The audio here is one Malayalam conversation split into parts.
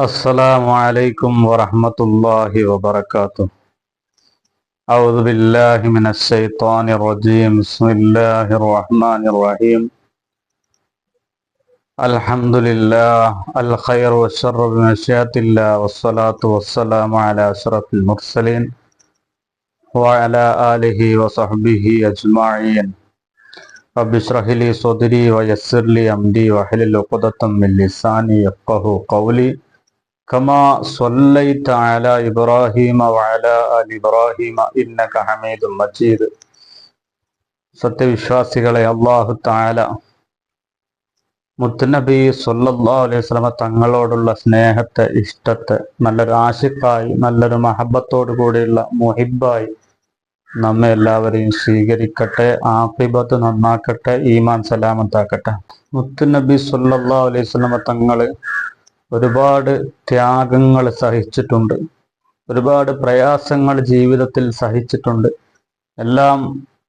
السلام عليكم ورحمة الله وبركاته. أعوذ بالله من الشيطان الرجيم. بسم الله الرحمن الرحيم. الحمد لله الخير والشر بمشيئة الله والصلاة والسلام على أشرف المرسلين وعلى آله وصحبه أجمعين. رب اشرح لي صدري ويسر لي أمري واحلل عقدة من لساني يفقه قولي. كما صليت على إبراهيم وعلى آل إبراهيم إنك حميد مجيد സത്യവിശ്വാസികളെ അള്ളാഹു താല മുത്തുനബി സല്ലല്ലാഹു അലൈഹി വസല്ലമ തങ്ങളോടുള്ള സ്നേഹത്തെ ഇഷ്ടത്തെ നല്ലൊരു ആശിക്കായി നല്ലൊരു മഹബത്തോടു കൂടിയുള്ള മുഹിബായി നമ്മെ എല്ലാവരെയും സ്വീകരിക്കട്ടെ ആഫിബത്ത് നന്നാക്കട്ടെ ഈമാൻ സലാമത്താക്കട്ടെ മുത്തുനബി സല്ലല്ലാഹു അലൈഹി വസല്ലമ തങ്ങള് ഒരുപാട് ത്യാഗങ്ങൾ സഹിച്ചിട്ടുണ്ട്. ഒരുപാട് പ്രയാസങ്ങൾ ജീവിതത്തിൽ സഹിച്ചിട്ടുണ്ട്. എല്ലാം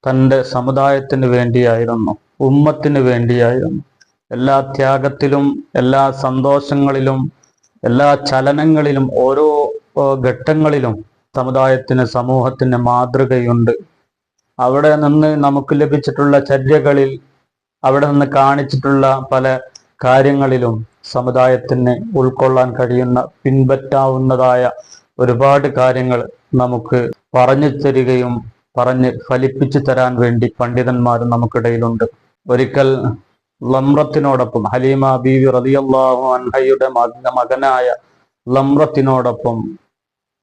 തന്റെ സമുദായത്തിന് വേണ്ടിയായിരുന്നു. ഉമ്മത്തിന് വേണ്ടിയായിരുന്നു. എല്ലാ ത്യാഗത്തിലും എല്ലാ സന്തോഷങ്ങളിലും എല്ലാ ചലനങ്ങളിലും ഓരോ ഘട്ടങ്ങളിലും സമുദായത്തിന് സമൂഹത്തിന് മാതൃകയുണ്ട്. അവിടെ നിന്ന് നമുക്ക് ലഭിച്ചിട്ടുള്ള ചര്യകളിൽ അവിടെ നിന്ന് കാണിച്ചിട്ടുള്ള പല കാര്യങ്ങളിലും സമുദായത്തിന് ഉൾക്കൊള്ളാൻ കഴിയുന്ന പിൻപറ്റാവുന്നതായ ഒരുപാട് കാര്യങ്ങൾ നമുക്ക് പറഞ്ഞു തരികയും പറഞ്ഞ് ഫലിപ്പിച്ചു തരാൻ വേണ്ടി പണ്ഡിതന്മാർ നമുക്കിടയിലുണ്ട്. ഒരിക്കൽ ലമ്രത്തിനോടൊപ്പം ഹലീമ ബീവി റളിയല്ലാഹു അൻഹയുടെ മക- മകനായ ലമ്രത്തിനോടൊപ്പം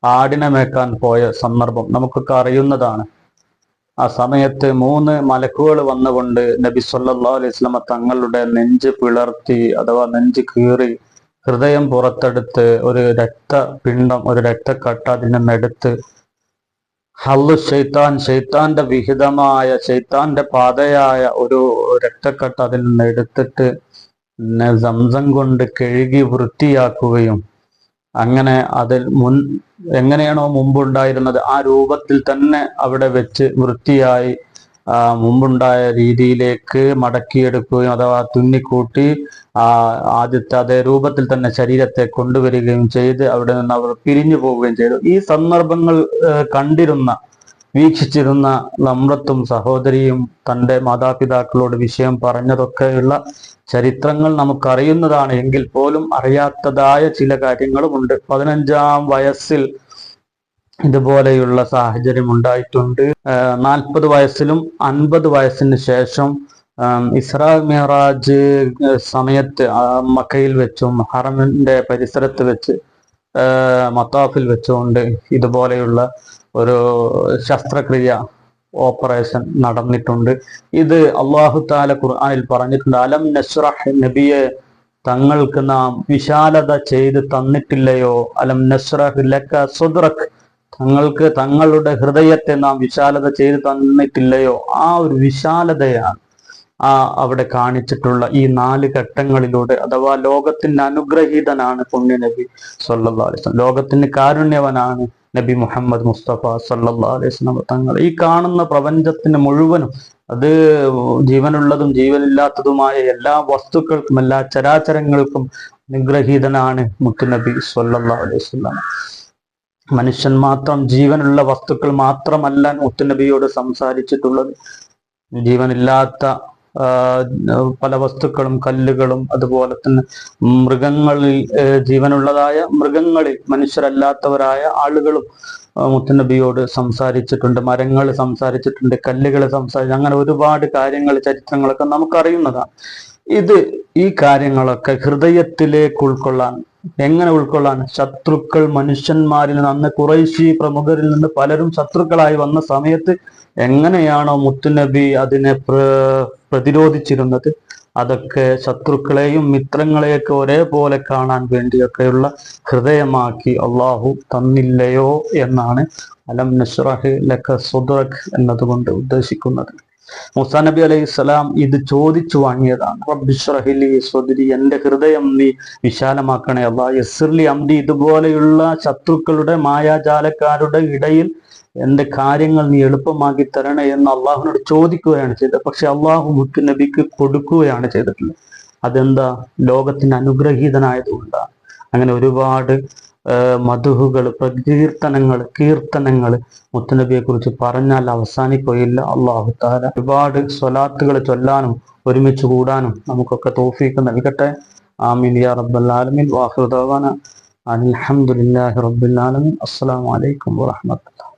ആടിനെ മേക്കാൻ പോയ സന്ദർഭം നമുക്കൊക്കെ അറിയുന്നതാണ്. ആ സമയത്ത് മൂന്ന് മലക്കുകൾ വന്നുകൊണ്ട് നബി സല്ലാ അലൈഹി വസല്ലമ തങ്ങളുടെ നെഞ്ച് പിളർത്തി അഥവാ നെഞ്ച് കീറി ഹൃദയം പുറത്തെടുത്ത് ഒരു രക്തപിണ്ഡം ഒരു രക്തക്കട്ട അതിനെ നിന്നെടുത്ത് ഹല്ലു ഷെയ്ത്താൻ ഷെയ്ത്താന്റെ വിഹിതമായ ഷെയ്ത്താന്റെ പാതയായ ഒരു രക്തക്കട്ട അതിൽ നിന്ന് എടുത്തിട്ട് സംസം കൊണ്ട് കഴുകി വൃത്തിയാക്കുകയും അങ്ങനെ അതിൽ മുൻ എങ്ങനെയാണോ മുമ്പുണ്ടായിരുന്നത് ആ രൂപത്തിൽ തന്നെ അവിടെ വെച്ച് വൃത്തിയായി മുമ്പുണ്ടായ രീതിയിലേക്ക് മടക്കിയെടുക്കുകയും അഥവാ തുന്നിക്കൂട്ടി ആ ആദ്യത്തെ അതേ രൂപത്തിൽ തന്നെ ശരീരത്തെ കൊണ്ടുവരികയും ചെയ്ത് അവിടെ നിന്ന് അവർ പിരിഞ്ഞു പോവുകയും ചെയ്തു. ഈ സന്ദർഭങ്ങൾ കണ്ടിരുന്ന വീക്ഷിച്ചിരുന്ന നമ്രത്തും സഹോദരിയും തന്റെ മാതാപിതാക്കളോട് വിഷയം പറഞ്ഞതൊക്കെയുള്ള ചരിത്രങ്ങൾ നമുക്കറിയുന്നതാണ്. എങ്കിൽ പോലും അറിയാത്തതായ ചില കാര്യങ്ങളുമുണ്ട്. പതിനഞ്ചാം വയസ്സിൽ ഇതുപോലെയുള്ള സാഹചര്യം ഉണ്ടായിട്ടുണ്ട്. നാൽപ്പത് വയസ്സിലും അൻപത് വയസ്സിന് ശേഷം ഇസ്രാ മെഹറാജ് സമയത്ത് മക്കയിൽ വെച്ചും ഹറമിന്റെ പരിസരത്ത് വെച്ച് മത്താഫിൽ വെച്ചുകൊണ്ട് ഇതുപോലെയുള്ള ഒരു ശസ്ത്രക്രിയ ഓപ്പറേഷൻ നടന്നിട്ടുണ്ട്. ഇത് അള്ളാഹു താല ഖുർആനിൽ പറഞ്ഞിട്ടുണ്ട് അലം നസ്രഹ് നബിയെ തങ്ങൾക്ക് നാം വിശാലത ചെയ്ത് തന്നിട്ടില്ലയോ? അലം നസ്രഹ് ലക്ക സുദ്രഖ് തങ്ങൾക്ക് തങ്ങളുടെ ഹൃദയത്തെ നാം വിശാലത ചെയ്ത് തന്നിട്ടില്ലയോ? ആ ഒരു വിശാലതയാണ്. ആ അവിടെ കാണിച്ചിട്ടുള്ള ഈ നാല് ഘട്ടങ്ങളിലൂടെ അഥവാ ലോകത്തിന് അനുഗ്രഹീതനാണ് പുണ്യ നബി സല്ലാ അലൈഹി ലോകത്തിന് കാരുണ്യവനാണ് നബി മുഹമ്മദ് മുസ്തഫ സല്ലാ അലൈഹി തങ്ങൾ ഈ കാണുന്ന പ്രപഞ്ചത്തിന് മുഴുവനും അത് ജീവനുള്ളതും ജീവനില്ലാത്തതുമായ എല്ലാ വസ്തുക്കൾക്കും എല്ലാ ചരാചരങ്ങൾക്കും അനുഗ്രഹീതനാണ് മുത്തുനബി സല്ലാ അലൈഹി വസല്ലം. മനുഷ്യൻ മാത്രം ജീവനുള്ള വസ്തുക്കൾ മാത്രമല്ല മുത്തുനബിയോട് സംസാരിച്ചിട്ടുള്ളത്. ജീവനില്ലാത്ത പല വസ്തുക്കളും കല്ലുകളും അതുപോലെ തന്നെ മൃഗങ്ങളിൽ ജീവനുള്ളതായ മൃഗങ്ങളിൽ മനുഷ്യരല്ലാത്തവരായ ആളുകളും മുത്തുനബിയോട് സംസാരിച്ചിട്ടുണ്ട് മരങ്ങൾ സംസാരിച്ചിട്ടുണ്ട് കല്ലുകൾ സംസാരിച്ചു അങ്ങനെ ഒരുപാട് കാര്യങ്ങൾ ചരിത്രങ്ങളൊക്കെ നമുക്കറിയുന്നതാണ്. ഇത് ഈ കാര്യങ്ങളൊക്കെ ഹൃദയത്തിലേക്ക് ഉൾക്കൊള്ളാൻ എങ്ങനെ ഉൾക്കൊള്ളാൻ? ശത്രുക്കൾ മനുഷ്യന്മാരിൽ നിന്ന് അന്ന് കുറേശി പ്രമുഖരിൽ നിന്ന് പലരും ശത്രുക്കളായി വന്ന സമയത്ത് എങ്ങനെയാണോ മുത്തുനബി അതിനെ പ്ര പ്രതിരോധിച്ചിരുന്നത്? അതൊക്കെ ശത്രുക്കളെയും മിത്രങ്ങളെയൊക്കെ ഒരേപോലെ കാണാൻ വേണ്ടിയൊക്കെയുള്ള ഹൃദയമാക്കി അള്ളാഹു തന്നില്ലയോ എന്നാണ് അലം നസ്രഹ് ലക സുദ്രഖ് എന്നതുകൊണ്ട് ഉദ്ദേശിക്കുന്നത്. മുസാ നബി അലൈഹി സ്വലാം ഇത് ചോദിച്ചു വാങ്ങിയതാണ്. എന്റെ ഹൃദയം നീ വിശാലമാക്കണേ അള്ളാ. യസിർലി അംദി ഇതുപോലെയുള്ള ശത്രുക്കളുടെ മായാജാലക്കാരുടെ ഇടയിൽ എന്റെ കാര്യങ്ങൾ നീ എളുപ്പമാക്കി തരണേ എന്ന് അള്ളാഹുനോട് ചോദിക്കുകയാണ് ചെയ്തത്. പക്ഷെ അള്ളാഹു മുത്തു നബിക്ക് കൊടുക്കുകയാണ് ചെയ്തിട്ടുള്ളത്. അതെന്താ? ലോകത്തിന് അനുഗ്രഹീതനായതുകൊണ്ടാണ്. അങ്ങനെ ഒരുപാട് മധുഹുകൾ പ്രകീർത്തനങ്ങൾ കീർത്തനങ്ങൾ മുത്തനബിയെ കുറിച്ച് പറഞ്ഞാൽ അവസാനിക്കുകയില്ല അള്ളാഹു താല ഒരുപാട് സ്വലാത്തുകൾ ചൊല്ലാനും ഒരുമിച്ച് കൂടാനും നമുക്കൊക്കെ തോഫീക്ക് നൽകട്ടെ. ആമീൻ യാ റബ്ബൽ ആലമീൻ. വാഹുദാന അൽഹംദുലില്ലാഹി റബ്ബിൽ ആലമീൻ. അസ്സലാമു അലൈക്കും വറഹ്മത്തുള്ളാഹി